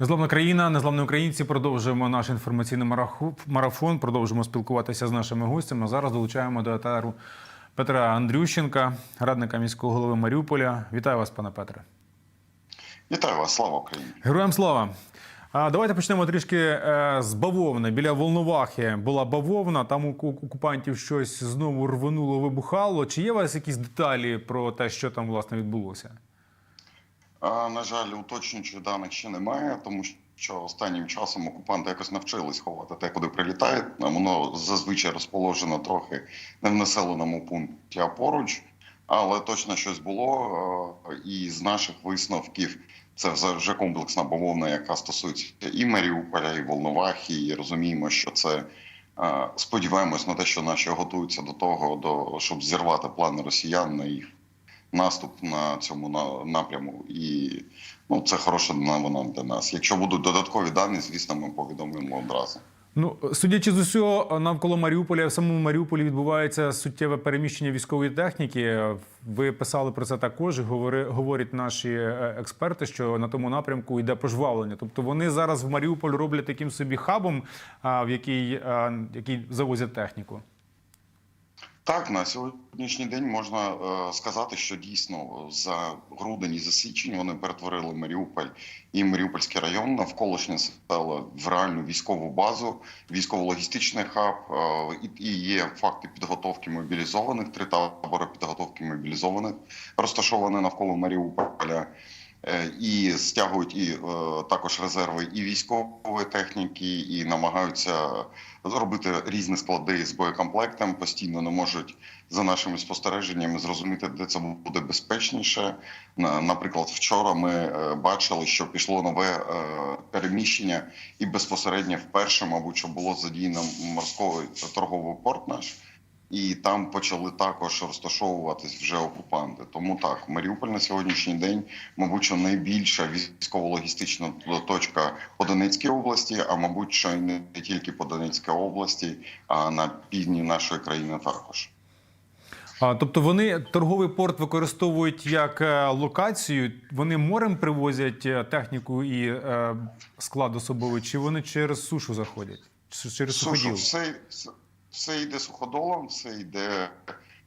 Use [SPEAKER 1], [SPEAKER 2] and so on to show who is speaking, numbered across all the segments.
[SPEAKER 1] Незламна країна, незламні українці. Продовжуємо наш інформаційний марафон. Продовжуємо спілкуватися з нашими гостями. Зараз долучаємо до етеру Петра Андрющенка, радника міського голови Маріуполя. Вітаю вас, пане Петре.
[SPEAKER 2] Вітаю вас, слава Україні!
[SPEAKER 1] Героям слава! Давайте почнемо трішки е, з бавовни. Біля Волновахи була бавовна. Там у ку- окупантів щось знову рвонуло, вибухало. Чи є у вас якісь деталі про те, що там власне відбулося?
[SPEAKER 2] На жаль, уточнюючих даних ще немає, тому що останнім часом окупанти якось навчились ховати те, куди прилітають. Воно зазвичай розположено трохи не в населеному пункті, а поруч. Але точно щось було. І з наших висновків це вже- комплексна бавовна, яка стосується і Маріуполя, і Волновахи. І розуміємо, що це. Сподіваємось на те, що наші готуються до того, до щоб зірвати плани росіян на їх наступ на цьому на- напряму, і ну це хороша новина для нас. Якщо будуть додаткові дані, звісно, ми повідомимо одразу.
[SPEAKER 1] Ну, судячи з усього, навколо Маріуполя, в самому Маріуполі відбувається суттєве переміщення військової техніки. Ви писали про це також. говори- говорять наші е, експерти, що на тому напрямку йде пожвавлення. Тобто вони зараз в Маріуполь роблять таким собі хабом, в який, який завозять техніку.
[SPEAKER 2] Так, на сьогоднішній день можна е, сказати, що дійсно за грудень і за січень вони перетворили Маріуполь і Маріупольський район навколишнє села в реальну військову базу, військово-логістичний хаб. Е, і є факти підготовки мобілізованих, три табори підготовки мобілізованих розташовані навколо Маріуполя. Е, І стягують і е, також резерви і військової техніки, і намагаються зробити різні склади з боєкомплектом. Постійно не можуть за нашими спостереженнями зрозуміти, де це буде безпечніше. Наприклад, вчора ми е, бачили, що пішло нове переміщення, і безпосередньо вперше, мабуть, що було задіяно морський торговий порт наш. І там почали також розташовуватись вже окупанти. Тому так, Маріуполь на сьогоднішній день, мабуть, що найбільша військово-логістична точка по Донецькій області, а мабуть, що і не тільки по Донецькій області, а на півдні нашої країни також.
[SPEAKER 1] А, тобто вони торговий порт використовують як е, локацію. Вони морем привозять е, техніку і е, склад особовий, чи вони через сушу заходять? Через
[SPEAKER 2] Сушу,
[SPEAKER 1] суходіл?
[SPEAKER 2] все, все, йде суходолом, все йде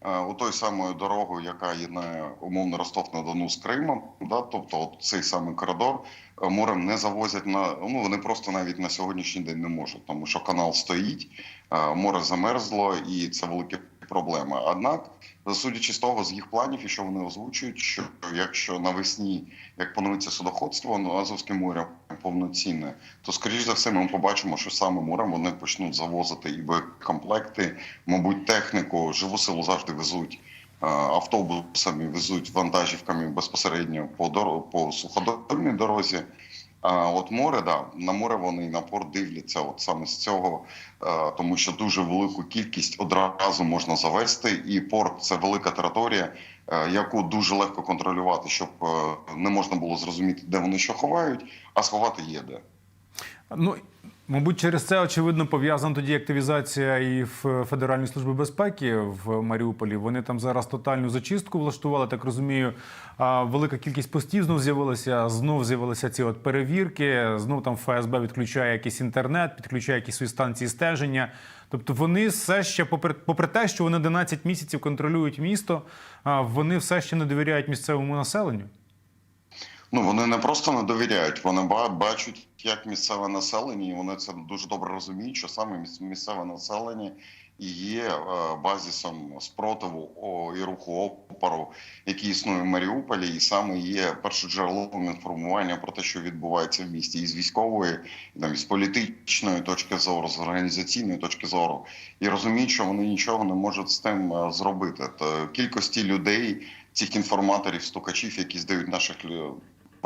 [SPEAKER 2] е, у той самою дорогою, яка єднає умовно Ростов на Дону з Кримом. Да? Тобто, от цей самий коридор е, морем не завозять на ну вони просто навіть на сьогоднішній день не можуть, тому що канал стоїть, е, море замерзло, і це велика проблема. Однак, судячи з того, з їх планів, і що вони озвучують, що якщо навесні як поновиться судоходство ну, Азовським морем повноцінне, то скоріш за все ми побачимо, що саме морем вони почнуть завозити і боєкомплекти, мабуть, техніку, живу силу завжди везуть. е, Автобусами везуть вантажівками безпосередньо по дор... по суходольній дорозі. А от море, да, на море вони і на порт дивляться, от саме з цього, е, тому що дуже велику кількість одразу можна завести, і порт це велика територія, е, яку дуже легко контролювати, щоб е, не можна було зрозуміти, де вони що ховають, а сховати є де.
[SPEAKER 1] Ну, мабуть, через це очевидно пов'язана тоді активізація і в Федеральній службі безпеки в Маріуполі. Вони там зараз тотальну зачистку влаштували. Так розумію, велика кількість постів знов з'явилася. Знов з'явилися ці от перевірки. Знов там ФСБ відключає якийсь інтернет, підключає якісь свої станції стеження. Тобто вони все ще, попри, попри те, що вони 11 місяців контролюють місто, вони все ще не довіряють місцевому населенню.
[SPEAKER 2] Ну вони не просто не довіряють, вони ба- бачать, як місцеве населення, і вони це дуже добре розуміють, що саме міс- місцеве населення і є е, базисом спротиву і руху опору, який існує в Маріуполі, і саме є першоджерелом інформування про те, що відбувається в місті, і з військової, і там, і з політичної точки зору, з організаційної точки зору, і розуміють, що вони нічого не можуть з тим е, зробити. То кількості людей, цих інформаторів, стукачів, які здають наших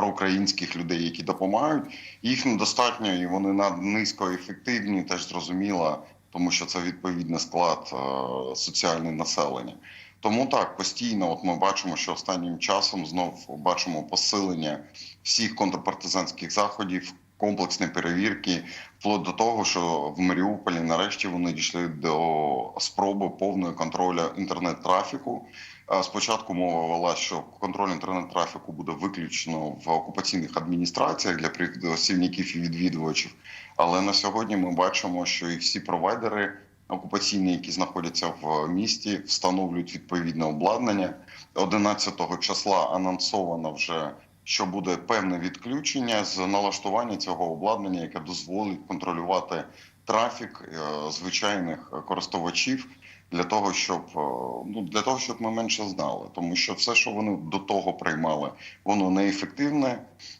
[SPEAKER 2] проукраїнських людей, які допомагають, їх недостатньо, і вони над низькоефективні, теж зрозуміло, тому що це відповідний склад е, соціального населення. Тому так постійно, от ми бачимо, що останнім часом знов бачимо посилення всіх контрпартизанських заходів, комплексні перевірки, вплоть до того, що в Маріуполі нарешті вони дійшли до спроби повного контролю інтернет-трафіку. Е, Спочатку мова вела, що контроль інтернет-трафіку буде виключно в окупаційних адміністраціях для працівників і відвідувачів. Але на сьогодні ми бачимо, що і всі провайдери окупаційні, які знаходяться в місті, встановлюють відповідне обладнання. 11 числа анонсовано вже. Що буде певне відключення з налаштування цього обладнання, яке дозволить контролювати трафік е, звичайних користувачів для того, щоб е, ну для того, щоб ми менше знали, тому що все, що вони до того приймали, воно неефективне.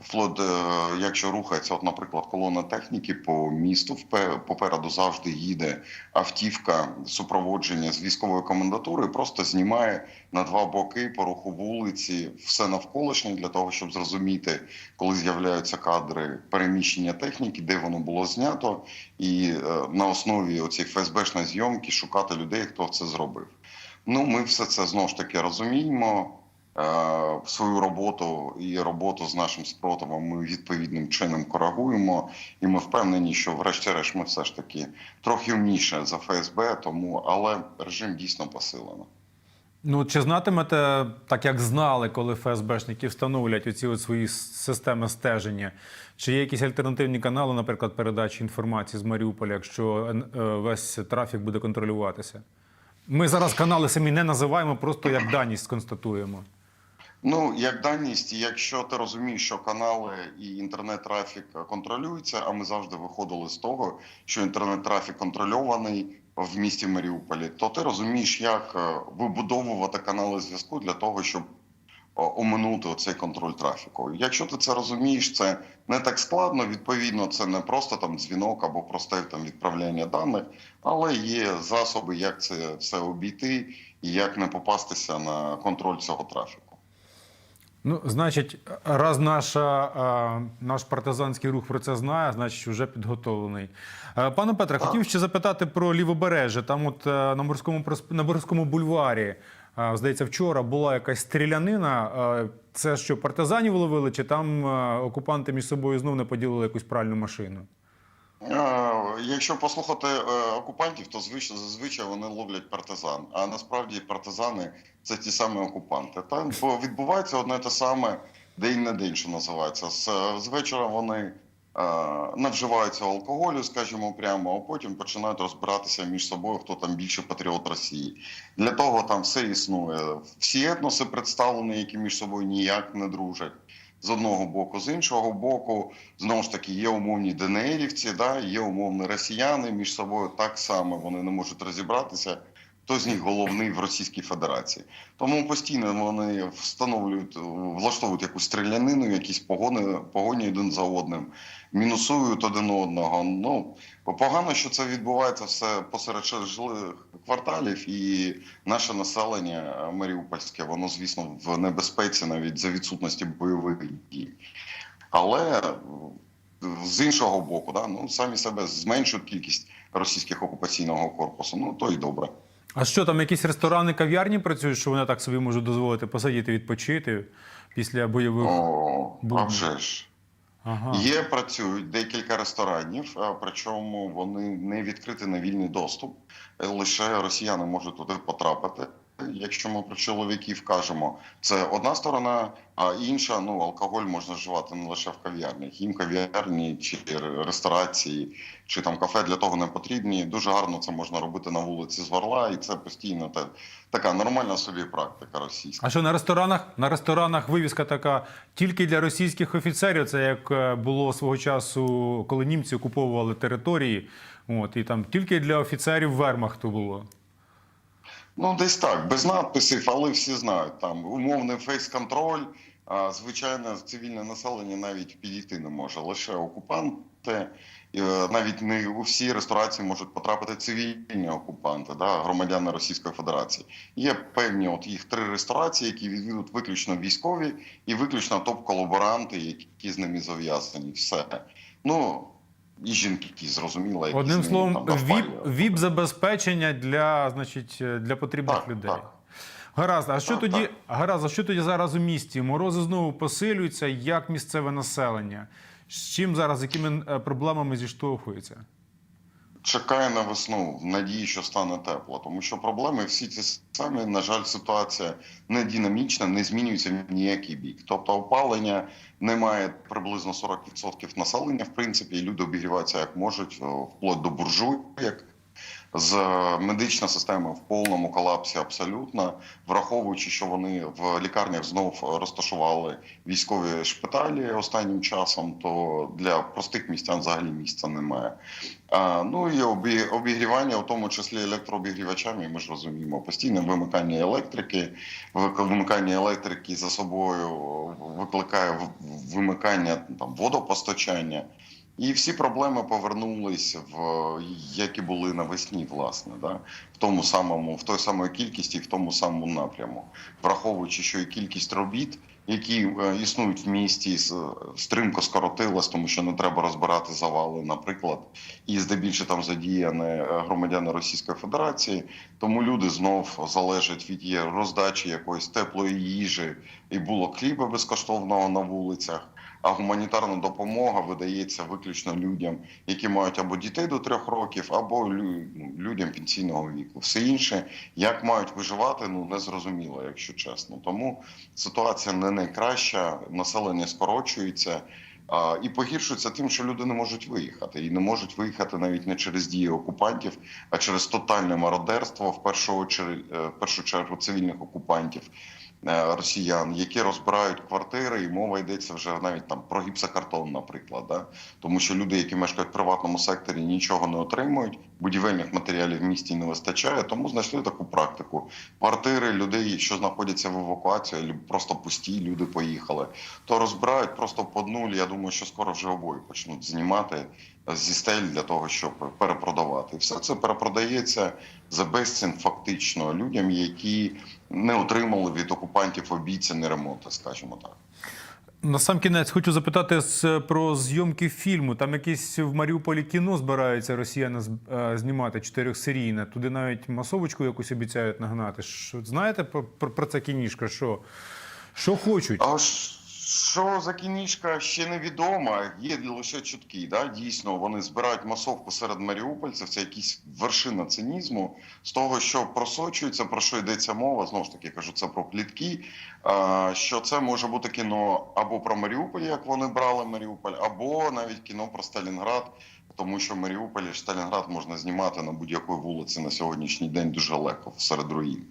[SPEAKER 2] Вплоть, е, якщо рухається, от, наприклад, колона техніки по місту, попереду завжди їде автівка супроводження з військової комендатури, просто знімає на два боки по руху вулиці все навколишнє для того, щоб зрозуміти, коли з'являються кадри переміщення техніки, де воно було знято, і е, на основі оцієї ФСБшної зйомки шукати людей, хто це зробив. Ну, ми все це знову ж таки розуміємо. Е, Свою роботу і роботу з нашим спротивом ми відповідним чином коригуємо, і ми впевнені, що врешті-решт ми все ж таки трохи вмніше за ФСБ, тому але режим дійсно посилено.
[SPEAKER 1] Ну, чи знатимете, так як знали, коли ФСБшники встановлять оці от свої системи стеження? Чи є якісь альтернативні канали, наприклад, передачі інформації з Маріуполя, якщо е, весь трафік буде контролюватися? Ми зараз канали самі не називаємо, просто як даність констатуємо.
[SPEAKER 2] Ну, як даність, якщо ти розумієш, що канали і інтернет-трафік контролюються, а ми завжди виходили з того, що інтернет-трафік контрольований в місті Маріуполі, то ти розумієш, як е, вибудовувати канали зв'язку для того, щоб оминути цей контроль трафіку. Якщо ти це розумієш, це не так складно. Відповідно, це не просто там дзвінок або просте там відправляння даних, але є засоби, як це все обійти і як не попастися на контроль цього трафіку.
[SPEAKER 1] Ну, значить, раз наша, наш партизанський рух про це знає, значить, вже підготовлений. Е, Пане Петре, хотів ще запитати про лівобережжя. Там, от е, на морському на морському бульварі, здається, вчора була якась стрілянина. Це що, партизанів ловили, чи там окупанти між собою знов не поділили якусь пральну машину?
[SPEAKER 2] Е, Якщо послухати е, окупантів, то зазвичай вони ловлять партизан. А насправді партизани це ті самі окупанти. Там відбувається одне те саме день на день, що називається. З, вечора вони навживаються алкоголю, скажімо прямо, а потім починають розбиратися між собою, хто там більше патріот Росії. Для того там все існує. Всі етноси представлені, які між собою ніяк не дружать з одного боку, з іншого боку, знову ж таки, є умовні ДНРівці, да, є умовні росіяни між собою так само вони не можуть розібратися. Хто з них головний в Російській Федерації? Тому постійно вони встановлюють, влаштовують якусь стрілянину, якісь погони, погоні один за одним, мінусують один одного. Ну погано, що це відбувається все посеред жилих кварталів, і наше населення маріупольське, воно звісно в небезпеці навіть за відсутності бойових дій. Але з іншого боку, да, ну самі себе зменшують кількість російських окупаційного корпусу. Ну то й добре.
[SPEAKER 1] А що там, якісь ресторани, кав'ярні працюють, що вони так собі можуть дозволити посидіти, відпочити після бойових?
[SPEAKER 2] О, а вже ж.
[SPEAKER 1] Ага.
[SPEAKER 2] Є, працюють декілька ресторанів, причому вони не відкриті на вільний доступ. Лише росіяни можуть туди потрапити. Якщо ми про чоловіків кажемо, це одна сторона, а інша ну алкоголь можна вживати не лише в кав'ярнях. Їм кав'ярні чи ресторації, чи там кафе для того не потрібні. Дуже гарно це можна робити на вулиці з Варла, і це постійно та, така нормальна собі практика російська.
[SPEAKER 1] А що на ресторанах? На ресторанах вивіска така тільки для російських офіцерів. Це як е, було свого часу, коли німці окуповували території. От і там тільки для офіцерів Вермахту було.
[SPEAKER 2] Ну, десь так, без надписів, але всі знають. Там умовний фейс-контроль, а звичайне цивільне населення навіть підійти не може. Лише окупанти, е, навіть не у всі ресторації можуть потрапити цивільні окупанти, да, громадяни Російської Федерації. Є певні от їх три ресторації, які відвідують виключно військові і виключно топ-колаборанти, які з ними зав'язані. Все. Ну, і жінки, які зрозуміли. які
[SPEAKER 1] Одним словом, віп, віп забезпечення для, значить, для потрібних
[SPEAKER 2] Так,
[SPEAKER 1] людей.
[SPEAKER 2] так.
[SPEAKER 1] Гаразд, а що
[SPEAKER 2] Так,
[SPEAKER 1] тоді?
[SPEAKER 2] так.
[SPEAKER 1] Гаразд, а що тоді зараз у місті? Морози знову посилюються. Як місцеве населення? З чим зараз, з якими е, проблемами зіштовхується?
[SPEAKER 2] Чекає на весну в надії, що стане тепло. Тому що проблеми всі ті самі. На жаль, ситуація не динамічна, не змінюється в ніякий бік. Тобто опалення немає приблизно 40% населення, в принципі, і люди обігріваються як можуть, вплоть до буржуйок. З медична система в повному колапсі абсолютно, враховуючи, що вони в лікарнях знов розташували військові шпиталі останнім часом, то для простих містян взагалі місця немає. А, ну і обі- обігрівання, у тому числі електрообігрівачами, ми ж розуміємо, постійне вимикання електрики, вимикання електрики за собою викликає вимикання там водопостачання. І всі проблеми повернулись в які були навесні, власне, да? в тому самому, в той самої кількості, в тому самому напряму, враховуючи, що і кількість робіт, які е, існують в місті, с- стрімко скоротилась, тому що не треба розбирати завали, наприклад, і здебільшого там задіяні е, громадяни Російської Федерації. Тому люди знов залежать від є роздачі якоїсь теплої їжі і було хліба безкоштовного на вулицях. А гуманітарна допомога видається виключно людям, які мають або дітей до трьох років, або ну, людям пенсійного віку. Все інше, як мають виживати, ну не зрозуміло, якщо чесно. Тому ситуація не найкраща, населення скорочується. І погіршується тим, що люди не можуть виїхати, і не можуть виїхати навіть не через дії окупантів, а через тотальне мародерство в першу чергу, в першу чергу цивільних окупантів е, росіян, які розбирають квартири, і мова йдеться вже навіть там про гіпсокартон, наприклад, да? тому що люди, які мешкають в приватному секторі, нічого не отримують. Будівельних матеріалів в місті не вистачає, тому знайшли таку практику. Квартири людей, що знаходяться в евакуації, або просто пусті, люди поїхали. То розбирають просто по нуль. Я думаю, що скоро вже обої почнуть знімати зі стель для того, щоб перепродавати. І все це перепродається за безцін фактично людям, які не отримали від окупантів обіцяні ремонти, скажімо так.
[SPEAKER 1] На сам кінець хочу запитати про зйомки фільму. Там якісь в Маріуполі кіно збираються росіяни е, знімати чотирьохсерійне. Туди навіть масовочку якусь обіцяють нагнати. Знаєте про, про, це кінішка? Що? Що хочуть?
[SPEAKER 2] А ж- що за кінішка ще невідомо. Є лише чутки. Да? Дійсно, вони збирають масовку серед маріупольців. Це якісь вершина цинізму з того, що просочується, про що йдеться мова. Знову ж таки кажу, це про плітки. Що це може бути кіно або про Маріуполь, як вони брали Маріуполь, або навіть кіно про Сталінград. Тому що Маріуполь і Сталінград можна знімати на будь-якій вулиці на сьогоднішній день дуже легко серед руїн.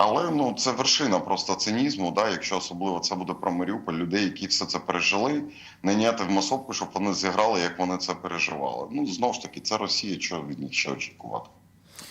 [SPEAKER 2] Але ну це вершина просто цинізму. Да, якщо особливо це буде про Маріуполь, людей, які все це пережили, найняти в масовку, щоб вони зіграли, як вони це переживали. Ну знову ж таки, це Росія. Чого від них ще очікувати?